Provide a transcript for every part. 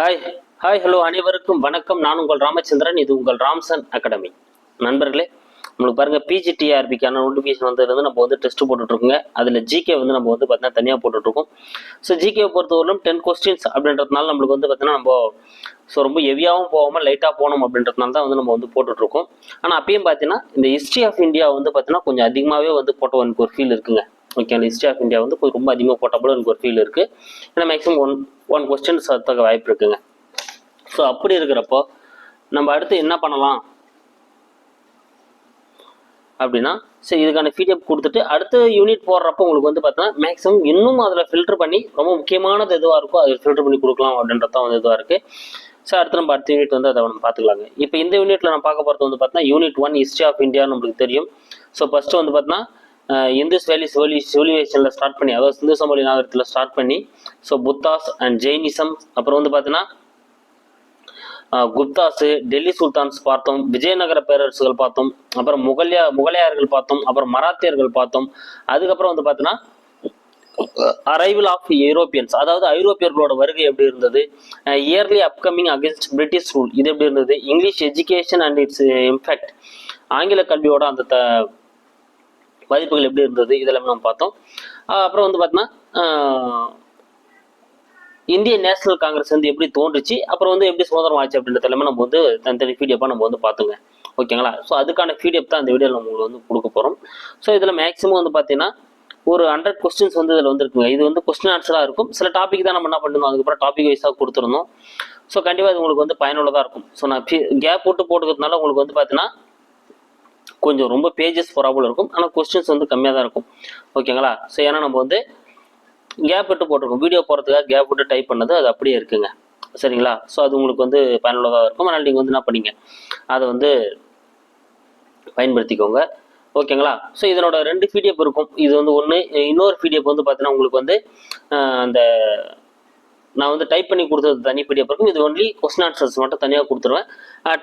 Hi hi hello அனைவருக்கும் வணக்கம். நான் உங்கள் ராமச்சந்திரன். இது உங்கள் ராம்சன் அகாடமி. நண்பர்களே நம்மளுக்கு பாருங்க பிஜிடிஆர்பிக்கான நோட்டிஃபிகேஷன் வந்ததுலேருந்து நம்ம வந்து டெஸ்ட் போட்டுட்ருக்கோங்க. அதில் ஜிகே வந்து நம்ம வந்து பார்த்தீங்கன்னா தனியாக போட்டுட்ருக்கோம். ஸோ ஜிகே பொறுத்தவரையிலும் டென் கொஸ்டின்ஸ் அப்படின்றதுனால நம்மளுக்கு வந்து பார்த்தீங்கன்னா நம்ம ஸோ ரொம்ப ஹெவியாகவும் போகாமல் லைட்டாக போகணும் அப்படின்றதுனால தான் வந்து நம்ம வந்து போட்டுட்ருக்கோம். ஆனால் அப்பயும் பார்த்தீங்கன்னா இந்த ஹிஸ்ட்ரி ஆஃப் இந்தியா வந்து பார்த்தீங்கன்னா கொஞ்சம் அதிகமாகவே வந்து போட்டோம் எனக்கு ஒரு ஃபீல் இருக்குங்க. ஓகே அந்த ஹிஸ்ட்ரி ஆஃப் இந்தியா வந்து கொஞ்சம் ரொம்ப அதிகமாக போட்டபோல எனக்கு ஒரு ஃபீல் இருக்குது ஏன்னா மேக்ஸிமம் ஒன் ஒன் கொஸ்டின்ஸ் அதுக்காக வாய்ப்பு இருக்குங்க. ஸோ அப்படி இருக்கிறப்போ நம்ம அடுத்து என்ன பண்ணலாம்? அப்படின்னா சரி இதுக்கான ஃபீட்பேக் கொடுத்துட்டு அடுத்த யூனிட் போடுறப்போ உங்களுக்கு வந்து பார்த்தீங்கன்னா மேக்ஸிமம் இன்னும் அதில் ஃபில்டர் பண்ணி ரொம்ப முக்கியமானது எதுவாக இருக்கோ அதில் ஃபில்டர் பண்ணி கொடுக்கலாம் அப்படின்றது தான் வந்து இதுவாக இருக்குது ஸோ அடுத்து நம்ம அடுத்த யூனிட் வந்து அதை நம்ம பார்த்துக்கலாங்க. இப்போ இந்த யூனிட்டில் நான் பார்க்க போகிறது வந்து பார்த்தீங்கன்னா unit one history of India நம்மளுக்கு தெரியும். ஸோ ஃபஸ்ட்டு வந்து பார்த்தீங்கன்னா இந்துஸ் வேலி சோலி சிவிலைசேஷனில் ஸ்டார்ட் பண்ணி அதாவது சிந்து சமவெளி நாகரத்தில் ஸ்டார்ட் பண்ணி ஸோ புத்தாஸ் அண்ட் ஜெயினிசம் அப்புறம் வந்து பார்த்தீங்கன்னா ஆஹ் குப்தாஸ் டெல்லி சுல்தான்ஸ் பார்த்தோம் விஜயநகர பேரரசுகள் பார்த்தோம் அப்புறம் முகலியா முகலாயர்கள் பார்த்தோம் அப்புறம் மராத்தியர்கள் பார்த்தோம் அதுக்கப்புறம் வந்து பார்த்தீங்கன்னா அரைவல் ஆஃப் யூரோப்பியன்ஸ் அதாவது ஐரோப்பியர்களோட வருகை எப்படி இருந்தது? Early upcoming against British rule இது எப்படி இருந்தது? English education and its impact ஆங்கில கல்வியோட அந்த மதிப்புகள் பாதிப்புகள் எப்படி இருந்தது இதெல்லாமே நம்ம பார்த்தோம். அப்புறம் வந்து பார்த்தீங்கன்னா இந்திய நேஷனல் காங்கிரஸ் வந்து எப்படி தோன்றுச்சு அப்புறம் வந்து எப்படி சுதந்திரம் ஆச்சு அப்படின்றது எல்லாமே நம்ம வந்து தனித்தனி பிடிஎஃபாக நம்ம வந்து பார்த்துங்க. ஓகேங்களா? ஸோ அதுக்கான பிடிஎஃப் தான் இந்த வீடியோவில் உங்களுக்கு வந்து கொடுக்க போகிறோம் ஸோ இதில் மேக்ஸிமம் வந்து பார்த்தீங்கன்னா ஒரு ஹண்ட்ரட் கொஸ்டின்ஸ் வந்து இதில் வந்துருக்குங்க. இது வந்து கொஸ்டின் ஆன்சராக இருக்கும். சில டாபிக் தான் நம்ம என்ன பண்ணிருந்தோம் அதுக்கப்புறம் டாபிக் வைஸாக கொடுத்துருந்தோம் ஸோ கண்டிப்பாக இது உங்களுக்கு வந்து பயனுள்ளதாக இருக்கும். ஸோ நான் கேப் போட்டு போட்டுக்கிறதுனால உங்களுக்கு வந்து பார்த்தீங்கன்னா கொஞ்சம் ரொம்ப பேஜஸ் போகிறாப்புல இருக்கும். ஆனால் கொஸ்டின்ஸ் வந்து கம்மியாக தான் இருக்கும். ஓகேங்களா ஸோ ஏன்னா நம்ம வந்து கேப் விட்டு போட்டிருக்கோம். வீடியோ போகிறதுக்காக கேப் விட்டு டைப் பண்ணது அது அப்படியே இருக்குங்க. சரிங்களா? ஸோ அது உங்களுக்கு வந்து பயனுள்ளதாக இருக்கும். அதனால் நீங்கள் வந்து என்ன பண்ணீங்க? அதை வந்து பயன்படுத்திக்கோங்க. ஓகேங்களா ஸோ இதனோட ரெண்டு பிடிஎஃப் இருக்கும். இது வந்து ஒன்று இன்னொரு பிடிஎஃப் வந்து பார்த்தீங்கன்னா உங்களுக்கு வந்து அந்த நான் வந்து டைப் பண்ணி கொடுத்தது தனி பிடிஎஃப் இருக்கும் இது ஒன்லி கொஸ்டின் ஆன்சர்ஸ் மட்டும் தனியாக கொடுத்துருவேன்.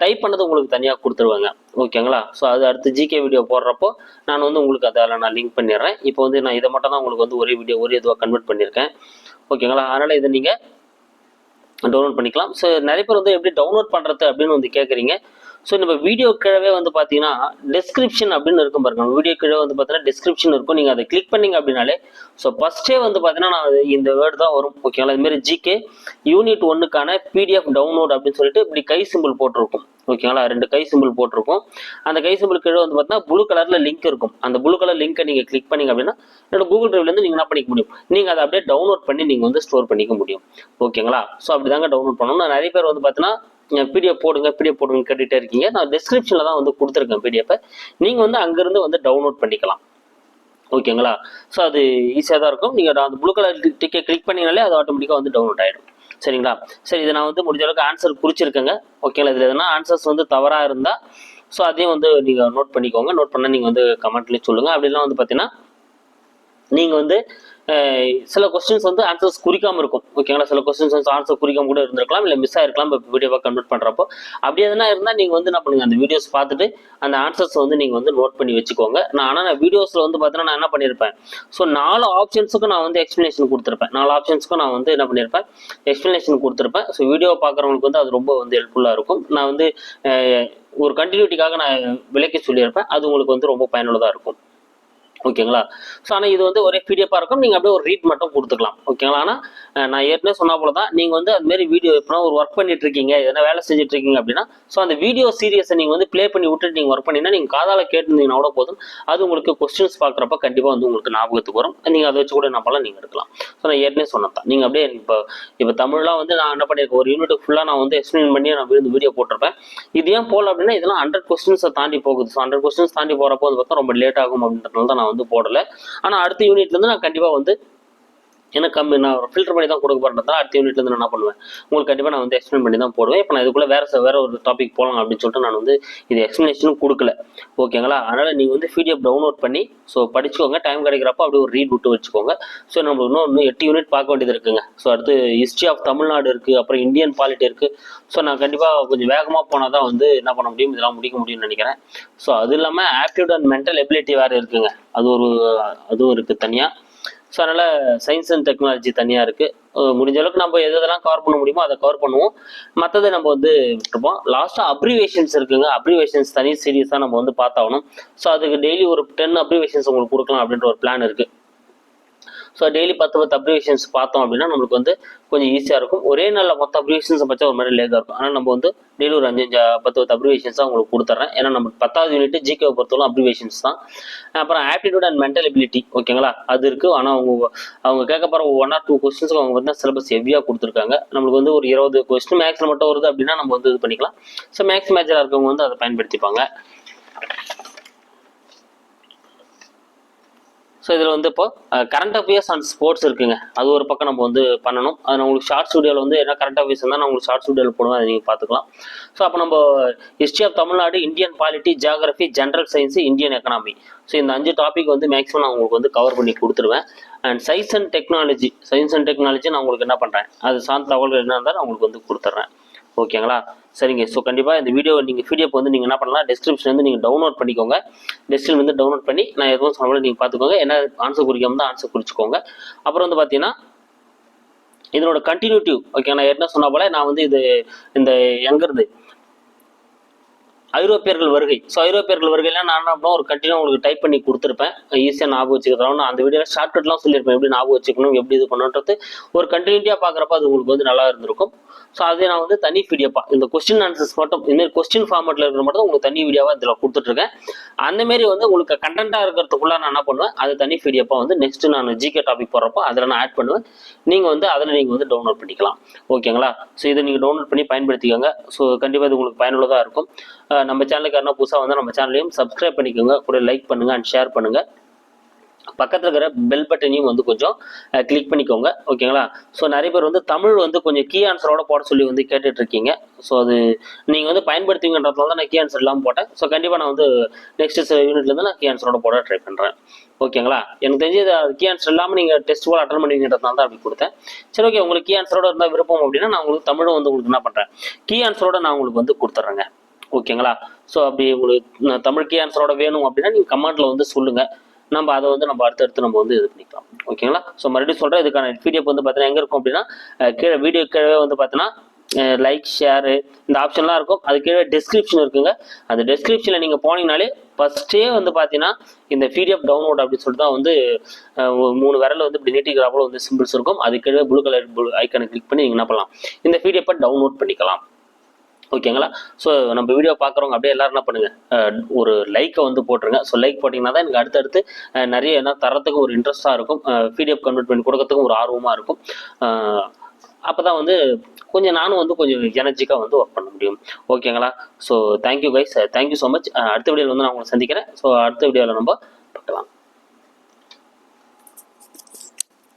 டைப் பண்ணது உங்களுக்கு தனியாக கொடுத்துருவேங்க. ஓகேங்களா? ஸோ அது அடுத்து ஜிகே வீடியோ போடுறப்போ நான் வந்து உங்களுக்கு அதில் நான் லிங்க் பண்ணிடுறேன். இப்போ வந்து நான் இதை மட்டும் தான் உங்களுக்கு வந்து ஒரே வீடியோ ஒரே இதுவாக கன்வெர்ட் பண்ணியிருக்கேன். ஓகேங்களா? அதனால் இதை நீங்கள் டவுன்லோட் பண்ணிக்கலாம். ஸோ நிறைய பேர் வந்து எப்படி டவுன்லோட் பண்ணுறது அப்படின்னு வந்து கேட்குறீங்க ஸோ நம்ம வீடியோ கீழவே வந்து பார்த்தீங்கன்னா டிஸ்கிரிப்ஷன் அப்படின்னு இருக்கும் பாருங்க. வீடியோ கீழே வந்து பார்த்தீங்கன்னா டிஸ்கிரிப்ஷன் இருக்கும். நீங்கள் அதை கிளிக் பண்ணீங்க அப்படின்னாலே ஸோ ஃபஸ்ட்டே வந்து பார்த்தீங்கன்னா நான் இந்த வேர்டு தான் வரும். ஓகேங்களா இதுமாரி ஜிகே யூனிட் ஒன்றுக்கான பிடிஎஃப் டவுன்லோட் அப்படின்னு சொல்லிட்டு இப்படி கை சிம்பிள் போட்டிருக்கும். ஓகேங்களா ரெண்டு கை சிம்பிள் போட்டிருக்கும். அந்த கை சிம்பிள் கீழே வந்து பார்த்தீங்கன்னா ப்ளூ கலரில் லிங்க் இருக்கும். அந்த ப்ளூ கலர் லிங்கை நீங்கள் கிளிக் பண்ணீங்க அப்படின்னா என்னோட கூகுள் ட்ரைவ்லேருந்து நீங்கள் என்ன பண்ணிக்க முடியும்? நீங்கள் அதை அப்படியே டவுன்லோட் பண்ணி நீங்கள் வந்து ஸ்டோர் பண்ணிக்க முடியும். ஓகேங்களா ஸோ அப்படி தாங்க டவுன்லோட் பண்ணணும். நான் நிறைய பேர் வந்து பார்த்தீங்கன்னா பிடிஎஃப் போடுங்க பிடிஎஃப் போடுங்க கேட்டுகிட்டே இருக்கீங்க. நான் டிஸ்கிரிப்ஷனில் தான் வந்து கொடுத்துருக்கேன் பிடிஎஃப் நீங்கள் வந்து அங்கேருந்து வந்து டவுன்லோட் பண்ணிக்கலாம். ஓகேங்களா? ஸோ அது ஈஸியாக தான் இருக்கும். நீங்கள் அந்த ப்ளூ கலர் டிக்கெட் கிளிக் பண்ணிங்கனாலே அது ஆட்டோமேட்டிக்காக வந்து டவுன்லோட் ஆகிடும் சரிங்களா? சரி இதை நான் வந்து முடிஞ்ச அளவுக்கு ஆன்சர் குறிச்சிருக்கேங்க. ஓகேங்களா? இதில் எதனா ஆன்சர்ஸ் வந்து தவறாக இருந்தால் ஸோ அதையும் வந்து நீங்கள் நோட் பண்ணிக்கோங்க. நோட் பண்ணால் நீங்கள் வந்து கமெண்ட்லேயும் சொல்லுங்கள் அப்படிலாம் வந்து பார்த்தீங்கன்னா நீங்கள் வந்து சில கொஸ்டின்ஸ் வந்து ஆன்சர்ஸ் குறிக்காம இருக்கும். ஓகேங்களா சில கொஸ்டின்ஸ் வந்து ஆன்சர் குறிக்காம கூட இருந்திருக்கலாம் இல்லை மிஸ் ஆயிருக்கலாம் இப்போ வீடியோவாக கன்வெர்ட் பண்ணுறப்போ அப்படி எதுனா இருந்தால் நீங்கள் வந்து என்ன பண்ணுங்க? அந்த வீடியோஸ் பார்த்துட்டு அந்த ஆன்சர்ஸ் வந்து நீங்கள் வந்து நோட் பண்ணி வச்சுக்கோங்க. நான் ஆனால் நான் வீடியோஸில் வந்து பார்த்தீங்கன்னா நான் என்ன பண்ணியிருப்பேன் ஸோ நாலு ஆப்ஷன்ஸுக்கும் நான் வந்து எக்ஸ்ப்ளனேஷன் கொடுத்துருப்பேன். நாலு ஆப்ஷன்ஸ்க்கும் நான் வந்து என்ன பண்ணியிருப்பேன் எக்ஸ்ப்ளனேஷன் கொடுத்துருப்பேன். ஸோ வீடியோ பார்க்குறவங்களுக்கு வந்து அது ரொம்ப வந்து ஹெல்ப்ஃபுல்லாக இருக்கும். நான் வந்து ஒரு கண்டினியூட்டிக்காக நான் விளக்கி சொல்லியிருப்பேன். அது உங்களுக்கு வந்து ரொம்ப பயனுள்ளதாக இருக்கும். ஓகேங்களா ஸோ ஆனால் இது வந்து ஒரே பிடிஎஃபாக இருக்கும். நீங்கள் அப்படியே ஒரு ரீட் மட்டும் கொடுத்துக்கலாம். ஓகேங்களா ஆனால் நான் ஏற்கனவே சொன்ன போல தான் நீங்கள் வந்து அதுமாரி வீடியோ இப்போ ஒரு ஒர்க் பண்ணிட்டு இருக்கீங்க எதனா வேலை செஞ்சுட்டு இருக்கீங்க அப்படின்னா ஸோ அந்த வீடியோ சீரியஸை நீங்கள் வந்து ப்ளே பண்ணி விட்டுட்டு நீங்கள் ஒர்க் பண்ணினா நீங்கள் காதால கேட்டுருந்தீங்கன்னா கூட போதும். அது உங்களுக்கு கொஸ்டின்ஸ் பார்க்குறப்ப கண்டிப்பாக வந்து உங்களுக்கு ஞாபகத்துக்கு வரும். நீங்கள் அதை வச்சு கூட என்ன பண்ணலாம் நீங்கள் எடுக்கலாம். ஸோ நான் ஏற்கனவே சொன்னதான் நீங்கள் அப்படியே இப்போ இப்போ தமிழ்லாம் வந்து நான் என்ன பண்ணியிருக்கேன் ஒரு யூனிட் ஃபுல்லாக நான் வந்து எக்ஸ்பிளைன் பண்ணி நான் விழுந்து வீடியோ போட்டிருப்பேன். இது ஏன் போகல அப்படின்னா இதெல்லாம் ஹண்ட்ரட் கொஸ்டின்ஸை தாண்டி போகுது. ஸோ ஹண்ட்ரட் கொஸ்டின்ஸ் தாண்டி போகிறப்போ வந்து பார்த்தா ரொம்ப லேட் ஆகும் அப்படின்றதுனால தான் நான் வந்து போடலை. ஆனால் அடுத்த யூனிட்லேருந்து நான் கண்டிப்பாக வந்து எனக்கு கம்மி நான் ஃபில்டர் பண்ணி தான் கொடுக்க போகிறதா அடுத்த யூனிட்லேருந்து நான் என்ன பண்ணுவேன்? உங்களுக்கு கண்டிப்பாக நான் வந்து எக்ஸ்பிளைன் பண்ணி தான் போடுவேன். இப்போ நான் இதுக்குள்ளே வேறு வேறு ஒரு டாபிக் போகலாம் அப்படின்னு சொல்லிட்டு நான் வந்து இது எக்ஸ்பிளனேஷனும் கொடுக்கல. ஓகேங்களா அதனால் நீங்கள் வந்து பிடிஎஃப் டவுன்லோட் பண்ணி ஸோ படிச்சுக்கோங்க. டைம் கிடைக்கிறப்ப அப்படியே ஒரு ரீட் விட்டு வச்சுக்கோங்க. ஸோ நம்ம இன்னும் இன்னும் எட்டு யூனிட் பார்க்க வேண்டியது இருக்குங்க. ஸோ அடுத்து ஹிஸ்ட்ரி ஆஃப் தமிழ்நாடு இருக்குது அப்புறம் இந்தியன் பாலிட்டி இருக்குது ஸோ நான் கண்டிப்பாக கொஞ்சம் வேகமாக போனால் தான் வந்து என்ன பண்ண முடியும்? இதெல்லாம் முடிக்க முடியும்னு நினைக்கிறேன். ஸோ அது இல்லாமல் ஆப்டியூட் அண்ட் மென்டல் எபிலிட்டி வேறு இருக்குங்க. அது ஒரு அதுவும் இருக்குது தனியாக ஸோ அதனால் சயின்ஸ் அண்ட் டெக்னாலஜி தனியாக இருக்குது முடிஞ்ச அளவுக்கு நம்ம எது எதெல்லாம் கவர் பண்ண முடியுமோ அதை கவர் பண்ணுவோம். மற்றதை நம்ம வந்து விட்டுருப்போம். லாஸ்ட்டாக அப்ரிவேஷன்ஸ் இருக்குங்க. அப்ரிவேஷன்ஸ் தனி சீரியஸாக நம்ம வந்து பார்த்தாகணும். ஸோ அதுக்கு டெய்லி ஒரு டென் அப்ரிவேஷன்ஸ் உங்களுக்கு கொடுக்கலாம் அப்படின்ற ஒரு பிளான் இருக்குது ஸோ டெய்லி பத்து பத்து அப்ரிவேஷன்ஸ் பார்த்தோம் அப்படின்னா நம்மளுக்கு வந்து கொஞ்சம் ஈஸியாக இருக்கும். ஒரே நாளில் மொத்த அப்ரிவேஷன்ஸ் பச்சா ஒரு மாதிரி லேதாக இருக்கும். ஆனால் நம்ம வந்து டெய்லி ஒரு அஞ்சு பத்து பத்து அப்ரிவேஷன்ஸ் தான் உங்களுக்கு கொடுத்துட்றேன் ஏன்னா நம்ம பத்தாவது யூனிட் ஜிகே பொறுத்தவரை அப்ரிவேஷன்ஸ் தான். அப்புறம் ஆப்டிடியூட் அண்ட் மென்டல் எபிலிட்டி ஓகேங்களா அது இருக்குது ஆனால் அவங்க அவங்க கேட்க போகிற ஒன் ஆர் டூ கொஸ்டின்ஸ்க்கு அவங்க வந்து சிலபஸ் ஹெவியாக கொடுத்துருக்காங்க. நம்மளுக்கு வந்து ஒரு இருபது கொஸ்டின் மேக்ஸில் மட்டும் வருது அப்படின்னா நம்ம வந்து இது பண்ணிக்கலாம். ஸோ மேக்ஸ் மேஜராக இருக்கவங்க வந்து அதை பயன்படுத்திப்பாங்க. ஸோ இதில் வந்து இப்போ கரண்ட் அஃபேர்ஸ் அண்ட் ஸ்போர்ட்ஸ் இருக்குங்க. அது ஒரு பக்கம் நம்ம வந்து பண்ணணும். அது நான் உங்களுக்கு ஷார்ட் ஸ்டுடியோவில் வந்து என்ன கரண்ட் அஃபேர்ஸ் இருந்தால் நான் உங்களுக்கு ஷார்ட் ஸ்டுடியோவில் போடுவேன் அதை நீங்கள் பார்த்துக்கலாம். ஸோ அப்போ நம்ம history of Tamil Nadu Indian polity geography general science Indian economy so இந்த அஞ்சு டாபிக் வந்து மேக்ஸிமம் நான் உங்களுக்கு வந்து கவர் பண்ணி கொடுத்துருவேன். And science and technology science and technology நான் உங்களுக்கு என்ன பண்ணுறேன் அது சார்ந்த தகவல்கள் என்ன இருந்தாலும் நான் உங்களுக்கு வந்து கொடுத்துட்றேன் ஓகேங்களா? சரிங்க. ஸோ கண்டிப்பாக இந்த வீடியோ நீங்கள் பிடிஎஃப் வந்து நீங்கள் என்ன பண்ணலாம்? டிஸ்கிரிப்ஷன் வந்து நீங்கள் டவுன்லோட் பண்ணிக்கோங்க. டெஸ்டில் வந்து டவுன்லோட் பண்ணி நான் எதுவும் சொன்னாலும் நீங்கள் பார்த்துக்கோங்க. என்ன ஆன்சர் குறிக்காம தான் ஆன்சர் குறிச்சிக்கோங்க. அப்புறம் வந்து பார்த்தீங்கன்னா இதனோட கண்டினியூட்டிவ் ஓகே நான் என்ன சொன்ன போல நான் வந்து இது இந்த எங்கிறது ஐரோப்பியர்கள் வருகை. ஸோ ஐரோப்பியர்கள் வருகைலாம் நான் என்ன ஒரு கண்டினியூ உங்களுக்கு டைப் பண்ணி கொடுத்துருப்பேன். ஈஸியாக ஞாபகம் வச்சுக்கிறோம் அந்த வீடியோவில் ஷார்ட்கட்லாம் சொல்லியிருப்பேன். எப்படி ஞாபகம் வச்சுக்கணும் எப்படி இது பண்ணணுன்றது. ஒரு கண்டினியூட்டியாக பார்க்குறப்ப அது உங்களுக்கு வந்து நல்லா இருந்திருக்கும். ஸோ அதே நான் வந்து தனி வீடியோப்பா இந்த கொஸ்டின் ஆன்சர்ஸ் மட்டும் இதுமாரி கொஸ்டின் ஃபார்மேட்டில் இருக்கிற மட்டும் உங்களுக்கு தனி வீடியோவாக இதில் கொடுத்துட்ருக்கேன். அந்த மாரி வந்து உங்களுக்கு கண்டென்ட்டாக இருக்கிறதுக்குள்ள நான் என்ன பண்ணுவேன்? அது தனி வீடியோப்பா வந்து நெக்ஸ்ட் நான் ஜிகே டாபிக் போடுறப்போ அதில் நான் ஆட் பண்ணுவேன். நீங்கள் வந்து அதில் நீங்கள் வந்து டவுன்லோட் பண்ணிக்கலாம். ஓகேங்களா ஸோ இதை நீங்கள் டவுன்லோட் பண்ணி பயன்படுத்திக்கோங்க. ஸோ கண்டிப்பாக இது உங்களுக்கு பயனுள்ளதாக இருக்கும். நம்ம சேனலுக்கு யாரா புதுசாக வந்து நம்ம சேனலையும் சப்ஸ்கிரைப் பண்ணிக்கோங்க. கூட லைக் பண்ணுங்கள் அண்ட் ஷேர் பண்ணுங்கள் பக்கத்தில் இருக்கிற பெல் பட்டனையும் வந்து கொஞ்சம் கிளிக் பண்ணிக்கோங்க. ஓகேங்களா ஸோ நிறைய பேர் வந்து தமிழ் வந்து கொஞ்சம் கீ ஆன்சரோட போட சொல்லி வந்து கேட்டுட்டு இருக்கீங்க. ஸோ அது நீங்கள் வந்து பயன்படுத்துவீங்கன்றதுனால தான் நான் கீ ஆன்சர் இல்லாமல் போட்டேன். ஸோ கண்டிப்பாக நான் வந்து நெக்ஸ்ட் யூனிட்லேருந்து நான் கீ ஆன்சரோட போட ட்ரை பண்ணுறேன் ஓகேங்களா எனக்கு தெரிஞ்சு இது கீ ஆன்சர் இல்லாமல் நீங்கள் டெஸ்ட் கூட அட்டன் பண்ணுவீங்கன்றதுனால தான் அப்படி கொடுத்தேன். சரி ஓகே உங்களுக்கு கீ ஆன்சரோட இருந்தால் விருப்பம் அப்படின்னா நான் உங்களுக்கு தமிழும் வந்து உங்களுக்கு என்ன பண்ணுறேன் கீ ஆன்சரோட நான் உங்களுக்கு வந்து கொடுத்துட்றேங்க ஓகேங்களா ஸோ அப்படி உங்களுக்கு தமிழ்க்கே தமிழ் ஆன்சரோட வேணும் அப்படின்னா நீங்கள் கமெண்ட்டில் வந்து சொல்லுங்கள் நம்ம அதை வந்து நம்ம அடுத்தடுத்து நம்ம வந்து இது பண்ணிக்கலாம். ஓகேங்களா ஸோ மறுபடியும் சொல்கிறேன் இதுக்கான பிடிஎஃப் வந்து பார்த்தீங்கன்னா எங்கே இருக்கும் அப்படின்னா கீழே வீடியோ கீழே வந்து பார்த்தீங்கன்னா லைக் ஷேரு இந்த ஆப்ஷன்லாம் இருக்கும். அது கீழே டிஸ்கிரிப்ஷன் இருக்குங்க. அந்த டிஸ்கிரிப்ஷனில் நீங்கள் போனீங்கனாலே ஃபஸ்ட்டே வந்து பார்த்தீங்கன்னா இந்த பிடிஎஃப் டவுன்லோட் அப்படின்னு சொல்லிட்டு தான் வந்து மூணு விரலில் வந்து இப்படி நீட்டிக்கிறாப்புல வந்து சிம்பிள்ஸ் இருக்கும். அது கீழே ப்ளூ கலர் ப்ளூ ஐக்கனை கிளிக் பண்ணி நீங்கள் என்ன பண்ணலாம். இந்த பிடிஎஃப்பை டவுன்லோட் பண்ணிக்கலாம். ஓகேங்களா ஸோ நம்ம வீடியோ பார்க்குறவங்க அப்படியே எல்லாரும் என்ன பண்ணுங்கள் ஒரு லைக்கை வந்து போட்டுருங்க. ஸோ லைக் போட்டிங்கன்னா தான் எனக்கு அடுத்தடுத்து நிறைய என்ன தரத்துக்கும் ஒரு இன்ட்ரெஸ்ட்டாக இருக்கும். பிடிஎஃப் கன்வெர்ட் பண்ணி கொடுக்கறதுக்கும் ஒரு ஆர்வமாக இருக்கும். அப்போ தான் வந்து கொஞ்சம் நானும் வந்து கொஞ்சம் எனர்ஜிக்காக வந்து ஒர்க் பண்ண முடியும். ஓகேங்களா so thank you guys thank you so much அடுத்த வீடியோவில் வந்து நான் உங்களை சந்திக்கிறேன். ஸோ அடுத்த வீடியோவில் நம்ம பார்க்கலாம்.